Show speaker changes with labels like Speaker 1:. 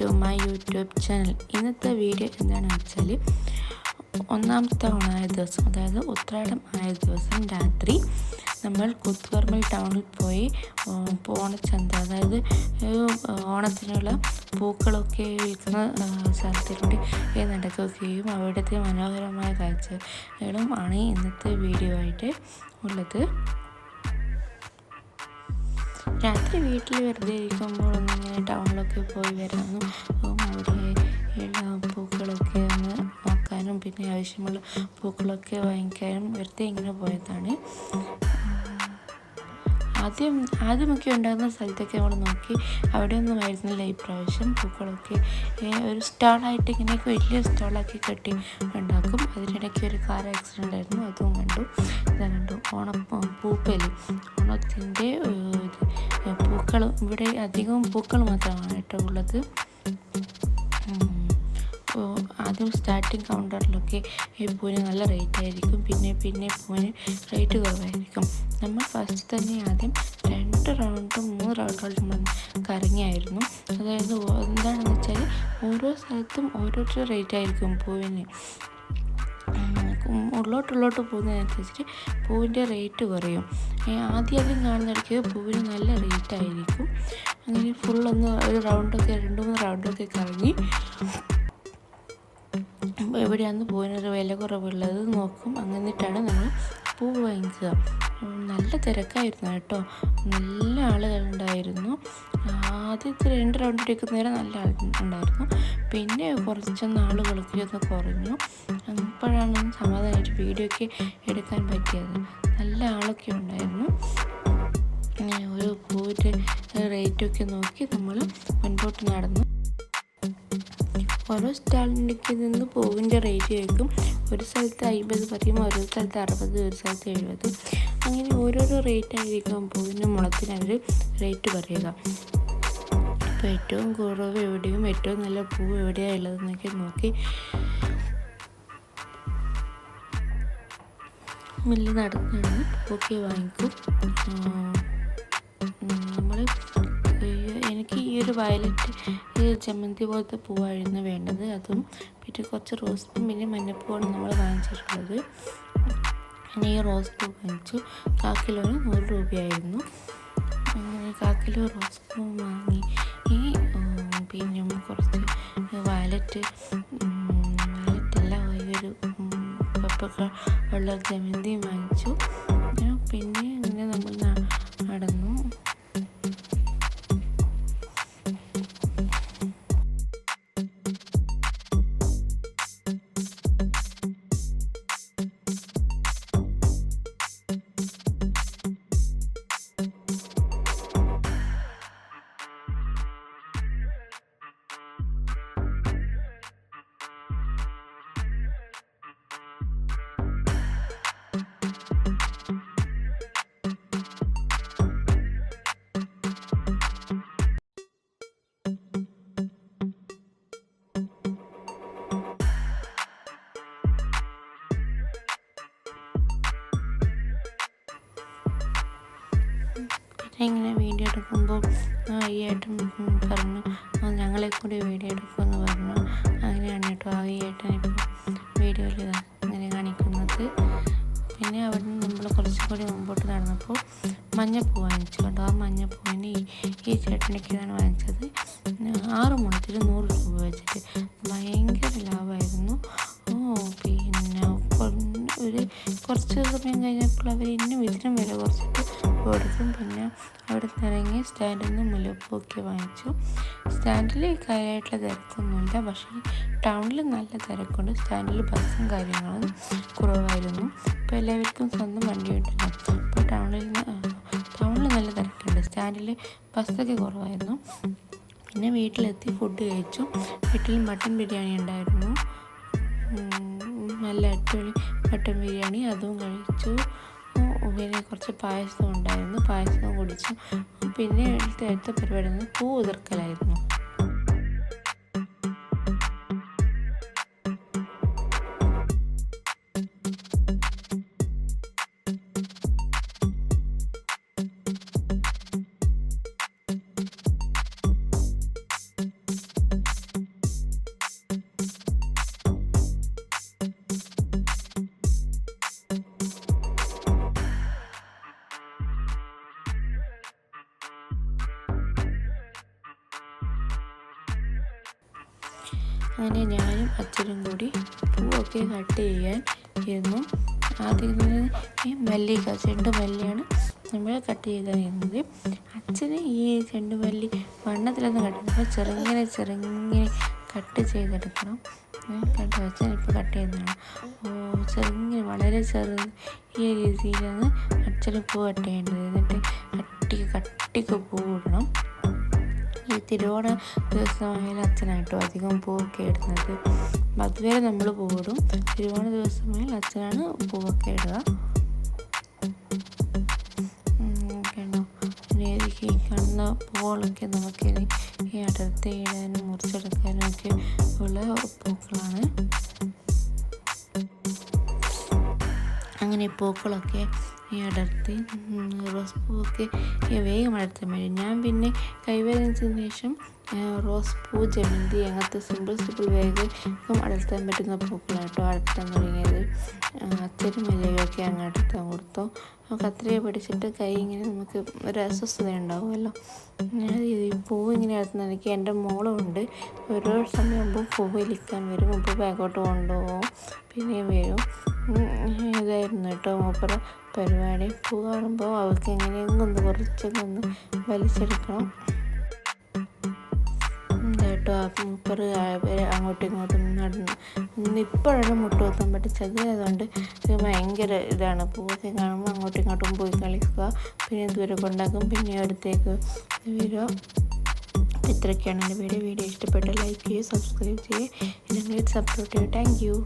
Speaker 1: To my YouTube channel. ഇന്നത്തെ video എന്താണെന്ന് വെച്ചാൽ ഒന്നാമത്തെ ഓണായ ദിവസം അതായത് ഉത്രാടം ആയ ദിവസം രാത്രി നമ്മൾ കുത്തുപറമ്പിൽ ടൗണിൽ പോയി ഓണച്ചന്ത അതായത് ഓണത്തിനുള്ള പൂക്കളൊക്കെ വിൽക്കുന്ന സ്ഥലത്തിലൂടെ നടക്കുകയും അവിടുത്തെ മനോഹരമായ കാഴ്ചകളും ആണ് ഇന്നത്തെ വീഡിയോ ആയിട്ട് ഉള്ളത്. രാത്രി വീട്ടിൽ വെറുതെ ഇരിക്കുമ്പോൾ ഒന്നിങ്ങനെ ടൗണിലൊക്കെ പോയി വരാനും അവിടെ പൂക്കളൊക്കെ ഒന്ന് നോക്കാനും പിന്നെ ആവശ്യമുള്ള പൂക്കളൊക്കെ വാങ്ങിക്കാനും വെറുതെ ഇങ്ങനെ പോയതാണ്. ആദ്യം ആദ്യമൊക്കെ ഉണ്ടാകുന്ന സ്ഥലത്തൊക്കെ നമ്മൾ നോക്കി. അവിടെയൊന്നും ആയിരുന്നില്ല ഈ പ്രാവശ്യം പൂക്കളൊക്കെ. ഒരു സ്റ്റാളായിട്ട് ഇങ്ങനെയൊക്കെ വലിയ സ്റ്റാളാക്കി കെട്ടി ഉണ്ടാക്കും. അതിനിടയ്ക്ക് ഒരു കാർ ആക്സിഡന്റ് ആയിരുന്നു. അതും കണ്ടു. ഇതാ കണ്ടു. ഓണം പൂപ്പലി. ഓണത്തിന്റെ പൂക്കൾ. ഇവിടെ അധികവും പൂക്കൾ മാത്രമാണ് കേട്ടോ ഉള്ളത്. ആദ്യം സ്റ്റാർട്ടിങ് കൗണ്ടറിലൊക്കെ ഈ പൂവിന് നല്ല റേറ്റ് ആയിരിക്കും. പിന്നെ പിന്നെ പൂവിന് റേറ്റ് കുറവായിരിക്കും. നമ്മൾ ഫസ്റ്റ് തന്നെ ആദ്യം രണ്ട് റൗണ്ട് മൂന്ന് റൗണ്ടുകളും നമ്മൾ കറങ്ങിയായിരുന്നു. അതായത് എന്താണെന്ന് വെച്ചാൽ ഓരോ സ്ഥലത്തും ഓരോരോ റേറ്റ് ആയിരിക്കും പൂവിന്. ഉള്ളോട്ടുള്ളോട്ട് ഉള്ളോട്ട് ഉള്ളോട്ട് പോകുന്നതിനനുസരിച്ച് പൂവിന്റെ റേറ്റ് കുറയും. ആദ്യം ആദ്യം കാണുന്നിടയ്ക്ക് പൂവിന് നല്ല റേറ്റ് ആയിരിക്കും. അങ്ങനെ ഒന്ന് ഒരു റൗണ്ടൊക്കെ രണ്ട് മൂന്ന് റൗണ്ടൊക്കെ കറങ്ങി എവിടെയാണ് പൂവിനൊരു വില കുറവുള്ളത് നോക്കും. എന്നിട്ടാണ് നമ്മൾ പൂ വാങ്ങിക്കുക. നല്ല തിരക്കായിരുന്നു കേട്ടോ. നല്ല ആളുകളുണ്ടായിരുന്നു. ആദ്യത്തെ രണ്ട് റൗണ്ട് എടുക്കുന്നേരം നല്ല ആൾ ഉണ്ടായിരുന്നു. പിന്നെ കുറച്ചൊന്ന് ആളുകളൊക്കെ ഒന്ന് കുറഞ്ഞു. അപ്പോഴാണ് സമാധാനമായിട്ട് വീഡിയോ ഒക്കെ എടുക്കാൻ പറ്റിയത്. നല്ല ആളൊക്കെ ഉണ്ടായിരുന്നു. ഒരു പൂവിന്റെ റേറ്റൊക്കെ നോക്കി നമ്മൾ മുൻപോട്ട് നടന്നു. ഓരോ സ്റ്റാളിലേക്ക് നിന്ന് പൂവിന്റെ റേറ്റ് കേൾക്കും. ഒരു സ്ഥലത്ത് അമ്പത് പറയും ഓരോ സ്ഥലത്ത് അറുപത് ഒരു സ്ഥലത്ത് എഴുപത്. അങ്ങനെ ഓരോരോ റേറ്റ് ആയിരിക്കും. പൂവിന്റെ മുളത്തിന് അവർ റേറ്റ് പറയുക. അപ്പോൾ ഏറ്റവും കുറവ് എവിടെയും ഏറ്റവും നല്ല പൂ എവിടെയാണ് ഉള്ളതെന്നൊക്കെ നോക്കി. മില്ല് നടത്തുന്ന പൂക്കെ വാങ്ങിക്കും. നമ്മൾ എനിക്ക് ഈ ഒരു വയലറ്റ് ഈ ജമന്തി പോലത്തെ പൂവായിരുന്നു വേണ്ടത്. അതും പിന്നെ കുറച്ച് റോസ് പിന്നെ മഞ്ഞപ്പൂവാണ് നമ്മൾ വാങ്ങിച്ചിട്ടുള്ളത്. അങ്ങനെ ഈ റോസ് പൂ വാങ്ങിച്ചു കാ കിലോന് നൂറ് രൂപയായിരുന്നു. അങ്ങനെ കാ കിലോ റോസ് പൂ വാങ്ങി. ഈ പിന്നെ കുറച്ച് വാലറ്റ് ഈ ഒരു പപ്പൊക്കെ ഉള്ള ജമന്തിയും വാങ്ങിച്ചു. ഞാൻ പിന്നെ ഇങ്ങനെ നമ്മൾ ഇങ്ങനെ വീഡിയോ എടുക്കുമ്പോൾ ഈ ഏട്ടൻ പറഞ്ഞു ഞങ്ങളെ കൂടി വീഡിയോ എടുക്കുമെന്ന് പറഞ്ഞു. അങ്ങനെയാണ് കേട്ടോ ആ ഈ ഏട്ടൻ ഇപ്പോൾ വീഡിയോയിൽ ഇങ്ങനെ കാണിക്കുന്നത്. പിന്നെ അവിടെ നിന്ന് നമ്മൾ കുറച്ചും കൂടി മുമ്പോട്ട് നടന്നപ്പോൾ മഞ്ഞപ്പൂ വാങ്ങിച്ചു കേട്ടോ. ആ മഞ്ഞപ്പൂവിന് ഈ ചേട്ടനിക്കാണ് വാങ്ങിച്ചത്. ആറ് മുളത്തിൽ നൂറ് രൂപ വെച്ചിട്ട് ഭയങ്കര ലാഭമായിരുന്നു. ഓ പിന്നെ ഒരു കുറച്ച് സമയം കഴിഞ്ഞപ്പോൾ അവർ ഇന്നും ഇതിനും വില കുറച്ചിട്ട് കൊടുക്കും പിന്നെ അവിടെ നിന്ന് ഇറങ്ങി സ്റ്റാൻഡിൽ നിന്ന് മുല്ലപ്പൂക്കെ വാങ്ങിച്ചു. സ്റ്റാൻഡിൽ കാര്യമായിട്ടുള്ള തിരക്കൊന്നുമില്ല. പക്ഷേ ടൗണിൽ നല്ല തിരക്കുണ്ട്. സ്റ്റാൻഡിൽ ബസ്സും കാര്യങ്ങളും കുറവായിരുന്നു. ഇപ്പോൾ എല്ലാവർക്കും സ്വന്തം വണ്ടി ഉണ്ടല്ലോ. ഇപ്പോൾ ടൗണിൽ ടൗണിൽ നല്ല തിരക്കുണ്ട്. സ്റ്റാൻഡിൽ ബസ്സൊക്കെ കുറവായിരുന്നു. പിന്നെ വീട്ടിലെത്തി ഫുഡ് കഴിച്ചു. വീട്ടിൽ മട്ടൻ ബിരിയാണി ഉണ്ടായിരുന്നു. നല്ല അടിപൊളി മട്ടൻ ബിരിയാണി. അതും കഴിച്ചു. പിന്നെ കുറച്ച് പായസം ഉണ്ടായിരുന്നു. പായസം കുടിച്ചു. പിന്നെ അടുത്ത പരിപാടി പൂ ഉതിർക്കലായിരുന്നു അങ്ങനെ ഞാനും അച്ഛനും കൂടി പൂവൊക്കെ കട്ട് ചെയ്യാൻ ഇരുന്നു. ആദ്യം ഈ മല്ലിക ചെണ്ടുമല്ലിയാണ് നമ്മൾ കട്ട് ചെയ്തിരുന്നത്. അച്ഛന് ഈ ചെണ്ടുമല്ലി വണ്ണത്തിലൊന്നും കട്ട് ചെയ്യുമ്പോൾ ചെറുങ്ങനെ ചെറുങ്ങനെ കട്ട് ചെയ്തെടുക്കണം. കട്ട് അച്ഛൻ ഇപ്പോൾ കട്ട് ചെയ്യുന്നതാണ് ഓ ചെറുങ്ങനെ വളരെ ചെറു ഈ രീതിയിലാണ് അച്ഛന് പൂ കട്ട് ചെയ്യേണ്ടത്. എന്നിട്ട് കട്ടിക്ക് കട്ടിക്ക് തിരുവോണ ദിവസമായാലും അച്ഛനായിട്ടോ അധികം പൂവൊക്കെ ഇടുന്നത്. അതുവരെ നമ്മൾ പൂവിടും. തിരുവോണ ദിവസമായാൽ അച്ഛനാണ് പൂവൊക്കെ ഇടുക. കണ്ടോ പൂവുകളൊക്കെ നമുക്ക് ഈ അടർത്തി ഇടാനും മുറിച്ചെടുക്കാനും ഒക്കെ ഉള്ള പൂക്കളാണ്. അങ്ങനെ പൂക്കളൊക്കെ അടർത്തി ഉം, റോസ് പൂവൊക്കെ ഈ വേഗം അടർത്താൻ വേണ്ടി. ഞാൻ പിന്നെ കൈവേദനിച്ചതിന് ശേഷം റോസ് പൂ ജമന്തി അങ്ങനത്തെ സിമ്പിൾ സിമ്പിൾ വേഗം അടർത്താൻ പറ്റുന്ന പൂക്കളാണ് കേട്ടോ അടർത്താൻ തുടങ്ങിയത്. അച്ഛനും മല്ലികയൊക്കെ അങ്ങ് അടർത്താൻ കൊടുത്തു. നമുക്ക് അത്രയും പിടിച്ചിട്ട് കൈ ഇങ്ങനെ നമുക്ക് ഒരു അസ്വസ്ഥത ഉണ്ടാവുമല്ലോ. ഞാൻ ഈ പൂ ഇങ്ങനെ അടർത്തുന്ന എനിക്ക് എന്റെ മോളുണ്ട് ഓരോ സമയമാകുമ്പോൾ പൂവ് വലിക്കാൻ വരും. മുമ്പ് ബാഗോട്ട് കൊണ്ടുപോകും. പിന്നെയും വരും. ഇതായിരുന്നു കേട്ടോ മൂപ്പറ പരിപാടി. പൂ കാണുമ്പോൾ അവൾക്ക് എങ്ങനെയെങ്കിലും ഒന്ന് കുറച്ചൊക്കെ ഒന്ന് വലിച്ചെടുക്കണം. കേട്ടോ മൂപ്പർ അങ്ങോട്ടും ഇങ്ങോട്ടും നടന്ന്. ഇപ്പോഴാണ് മുട്ട് വെക്കാൻ പറ്റും ചെറുതായതുകൊണ്ട് ഭയങ്കര ഇതാണ്. പൂവൊക്കെ കാണുമ്പോൾ അങ്ങോട്ടും ഇങ്ങോട്ടും പോയി കളിക്കുക. പിന്നെ ദൂരെ കൊണ്ടാക്കും. പിന്നെ അടുത്തേക്ക് വരിക ഇത്രയൊക്കെയാണ് എന്റെ വീഡിയോ. വീഡിയോ ഇഷ്ടപ്പെട്ട ലൈക്ക് ചെയ്യുക സബ്സ്ക്രൈബ് ചെയ്യുക. ഞങ്ങളെ സപ്പോർട്ട് ചെയ്യുക. Thank you